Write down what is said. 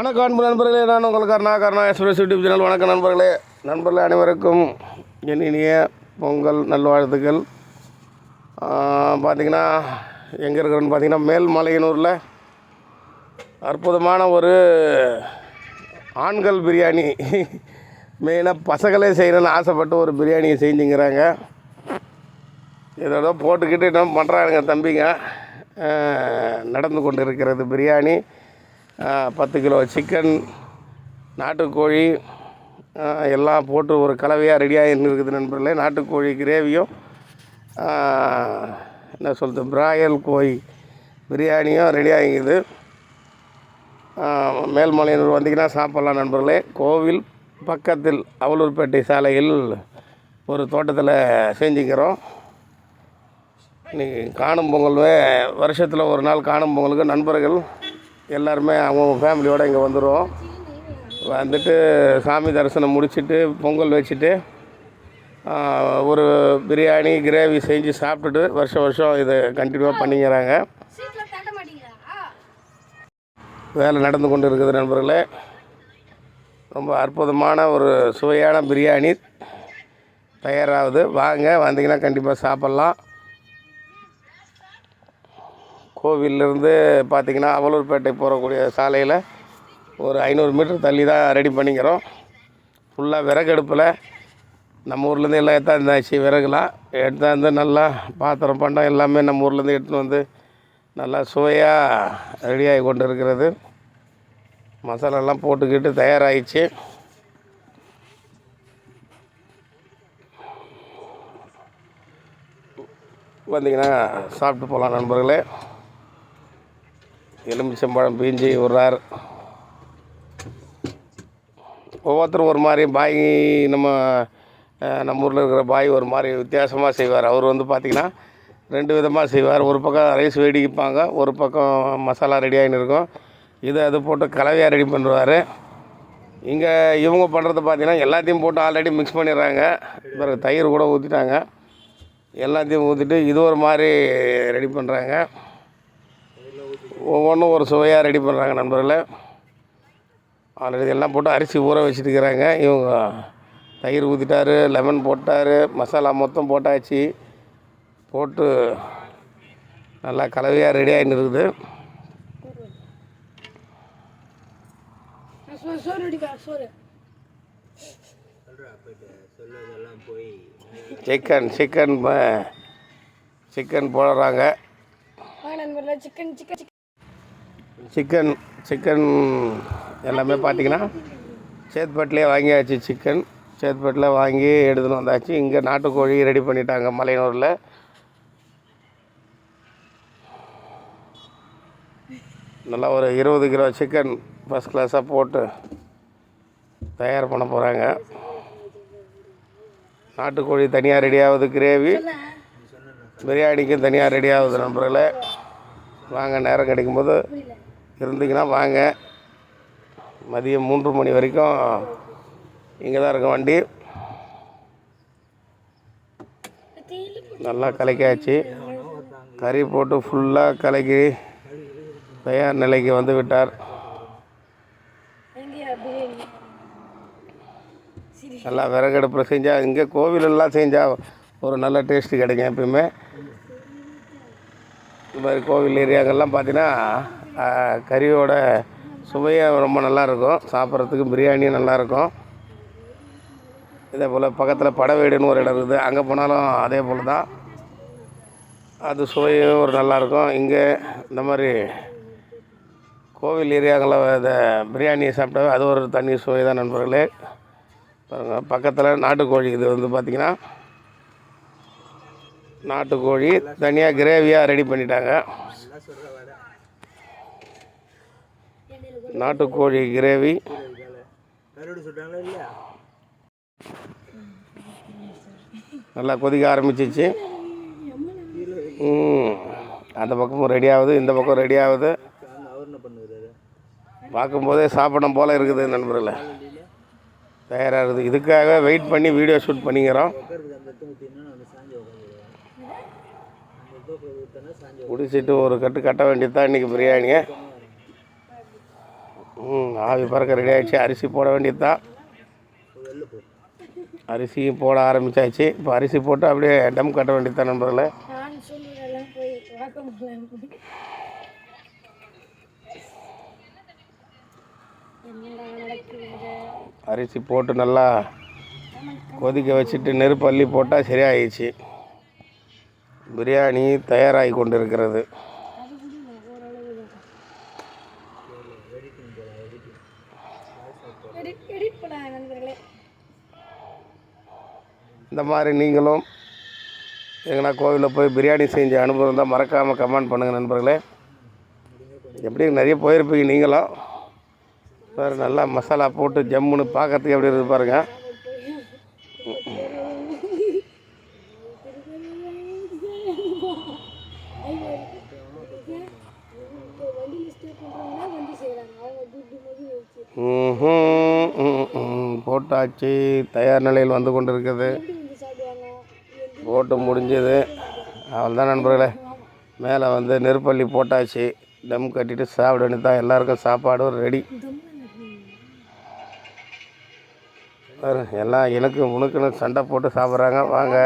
வணக்கம் அன்பு நண்பர்களே நான் உங்கள் Karuna Karuna express YouTube channel வணக்கம் நண்பர்களே. நண்பர்களே அனைவருக்கும் என் இனிய பொங்கல் நல்வாழ்த்துக்கள். பார்த்திங்கன்னா எங்கே இருக்கிறோன்னு பார்த்தீங்கன்னா மேல்மலையனூரில் அற்புதமான ஒரு ஆண்கள் பிரியாணி. மெயினாக பசங்களே செய்யணும்னு ஆசைப்பட்டு ஒரு பிரியாணியை செஞ்சுங்கிறாங்க இதோட போட்டுக்கிட்டு என்ன பண்ணுறாங்க தம்பிங்க. நடந்து கொண்டு இருக்கிறது பிரியாணி. பத்து கிலோ சிக்கன் நாட்டுக்கோழி எல்லாம் போட்டு ஒரு கலவையாக ரெடியாக இருக்குது நண்பர்களே. நாட்டுக்கோழி கிரேவியும் என்ன சொல்கிறது பிராயல் கோழி பிரியாணியும் ரெடி ஆகிக்குது. மேல்மலையனூர் வந்தீங்கன்னா சாப்பிட்லாம் நண்பர்களே. கோவில் பக்கத்தில் அவலூர்பேட்டை சாலையில் ஒரு தோட்டத்தில் செஞ்சுக்கிறோம். இன்றைக்கி காணும் பொங்கல் வருஷத்தில் ஒரு நாள் காணும் பொங்கலுக்கு நண்பர்கள் எல்லாருமே அவங்க ஃபேமிலியோடு இங்கே வந்துடுவோம் வந்துட்டு சாமி தரிசனம் முடிச்சுட்டு பொங்கல் வச்சுட்டு ஒரு பிரியாணி கிரேவி செஞ்சு சாப்பிட்டுட்டு வருஷம் வருஷம் இதை கண்டினியூவாக பண்ணிக்கிறாங்க. வேலை நடந்து கொண்டு இருக்குது நண்பர்களே. ரொம்ப அற்புதமான ஒரு சுவையான பிரியாணி தயாராகுது. வாங்க வந்தீங்கன்னா கண்டிப்பாக சாப்பிட்லாம். கோவிலிருந்து பார்த்தீங்கன்னா அவலூர்பேட்டை போகக்கூடிய சாலையில் ஒரு ஐநூறு மீட்டர் தள்ளி தான் ரெடி பண்ணிக்கிறோம். ஃபுல்லாக விறகடுப்பில் நம்ம ஊர்லேருந்து எல்லாம் எடுத்தாந்தாச்சு விறகுலாம். எடுத்தாந்து நல்லா பாத்திரம் பண்டம் எல்லாமே நம்ம ஊர்லேருந்து எடுத்துன்னு வந்து நல்லா சுவையாக ரெடியாகி கொண்டு இருக்கிறது மசாலாலாம் போட்டுக்கிட்டு தயாராகிடுச்சு வந்தீங்கன்னா சாப்பிட்டு போகலாம் நண்பர்களே. எலுமிச்சம்பழம் பீஞ்சி விடுறார். ஒவ்வொருத்தரும் ஒரு மாதிரி பாய் நம்ம நம்ம ஊரில் இருக்கிற பாய் ஒரு மாதிரி வித்தியாசமாக செய்வார். அவர் வந்து பார்த்திங்கன்னா ரெண்டு விதமாக செய்வார். ஒரு பக்கம் ரைஸ் வெடிப்பாங்க ஒரு பக்கம் மசாலா ரெடி ஆகின்னு இருக்கும். இதை அது போட்டு கலவையாக ரெடி பண்ணுவார் இங்கே இவங்க பண்ணுறது பார்த்தீங்கன்னா எல்லாத்தையும் போட்டு ஆல்ரெடி மிக்ஸ் பண்ணிடுறாங்க. பிறகு தயிர் கூட ஊற்றிட்டாங்க எல்லாத்தையும் ஊற்றிட்டு இது ஒரு மாதிரி ரெடி பண்ணுறாங்க ஒவ்வொன்றும் ஒரு சுவையாக ரெடி பண்ணுறாங்க நண்பர்களே. ஆல்ரெடி எல்லாம் போட்டு அரிசி ஊற வச்சுட்டு இருக்கிறாங்க இவங்க தயிர் ஊற்றிட்டாரு லெமன் போட்டார் மசாலா மொத்தம் போட்டாச்சு. போட்டு நல்லா கலவையாக ரெடி ஆகின்னு இருக்குது. சிக்கன் சிக்கன் சிக்கன் போடுறாங்க. சிக்கன் சிக்கன் சிக்கன் சிக்கன் எல்லாமே பார்த்தீங்கன்னா சேத்பட்டிலே வாங்கியாச்சு சிக்கன் சேத்பட்டில் வாங்கி எடுத்துன்னு வந்தாச்சு. இங்கே நாட்டுக்கோழி ரெடி பண்ணிட்டாங்க மலையனூரில். நல்லா ஒரு இருபது கிலோ சிக்கன் ஃபஸ்ட் கிளாஸாக போட்டு தயார் பண்ண போகிறாங்க நாட்டுக்கோழி தனியாக ரெடி ஆகுது கிரேவி பிரியாணிக்கும் தனியாக ரெடி ஆகுது நண்பர்களே. வாங்க நேரம் கிடைக்கும்போது இருந்தீங்கன்னா வாங்க. மதியம் மூன்று மணி வரைக்கும் இங்கே தான் இருக்கும் வண்டி. நல்லா கலக்கியாச்சு. கறி போட்டு ஃபுல்லாக கலக்கி தயார் நிலைக்கு வந்து விட்டார். நல்லா விறகடுப்பில் செஞ்சால் இங்கே கோவிலெல்லாம் செஞ்சால் ஒரு நல்ல டேஸ்ட்டு கிடைக்கும் எப்பயுமே. இந்த மாதிரி கோவில் ஏரியாக்கள்லாம் பார்த்தீங்கன்னா கறியோட சுவையாக ரொம்ப நல்லாயிருக்கும். சாப்பிட்றதுக்கு பிரியாணியும் நல்லாயிருக்கும். இதே போல் பக்கத்தில் படவேடுன்னு ஒரு இடம் இருக்குது. அங்கே போனாலும் அதே போல் தான். அது சுவையும் ஒரு நல்லாயிருக்கும். இங்கே இந்த மாதிரி கோவில் ஏரியாங்களில் இந்த பிரியாணியை சாப்பிட்டாவே அது ஒரு தனி சுவை தான் நண்பர்களே. பாருங்கள் பக்கத்தில் நாட்டுக்கோழி இது வந்து பார்த்திங்கன்னா நாட்டுக்கோழி தனியாக கிரேவியாக ரெடி பண்ணிட்டாங்க. நாட்டுக்கோழி கிரேவி. நல்லா கொதிக்க ஆரம்பிச்சிச்சு. அந்த பக்கமும் ரெடி ஆகுது இந்த பக்கம் ரெடி ஆகுது. பார்க்கும்போதே சாப்பிடும் போல் இருக்குது நண்பர்களே. தயாராக இருக்குது. இதுக்காக வெயிட் பண்ணி வீடியோ ஷூட் பண்ணிக்கிறோம். குடிச்சிட்டு ஒரு கட்டு கட்ட வேண்டியது தான் இன்றைக்கி பிரியாணியை ம் ஆவி பறக்க ரெடி ஆயிடுச்சு. அரிசி போட வேண்டியது தான் அரிசியும் போட ஆரம்பிச்சாச்சு. இப்போ அரிசி போட்டு அப்படியே டம் கட்ட வேண்டியது தான் நண்பர்களே அரிசி போட்டு நல்லா கொதிக்க வச்சுட்டு நெருப்பு அள்ளி போட்டால் சரியாயிடுச்சு. பிரியாணி தயாராகி கொண்டு இருக்கிறது அது புரியுமா ஓரளவு தான் எடிட் எடிட் பண்ண நண்பர்களே இந்த மாதிரி நீங்களும் எங்கன்னா கோவிலில் போய் பிரியாணி செஞ்ச அனுபவம் தான் மறக்காமல் கமெண்ட் பண்ணுங்கள் நண்பர்களே. எப்படியும் நிறைய போயிருப்பீங்க நீங்களும். பாரு நல்லா மசாலா போட்டு ஜம்முன்னு பார்க்கறதுக்கு எப்படி இருக்குது பாருங்கள் போட்டாச்சு தயார் நிலையில் வந்து கொண்டு எந்த போட்டு முடிஞ்சது. அவ்வளோதான் நண்பர்களே. மேலே வந்து நெருப்பள்ளி போட்டாச்சு. டம் கட்டிட்டு சாப்பிட வேண்டியது தான் எல்லாருக்கும் சாப்பாடும் ரெடி எல்லாம் எனக்கு முணுக்குன்னு சண்டை போட்டு சாப்பிட்றாங்க. வாங்க.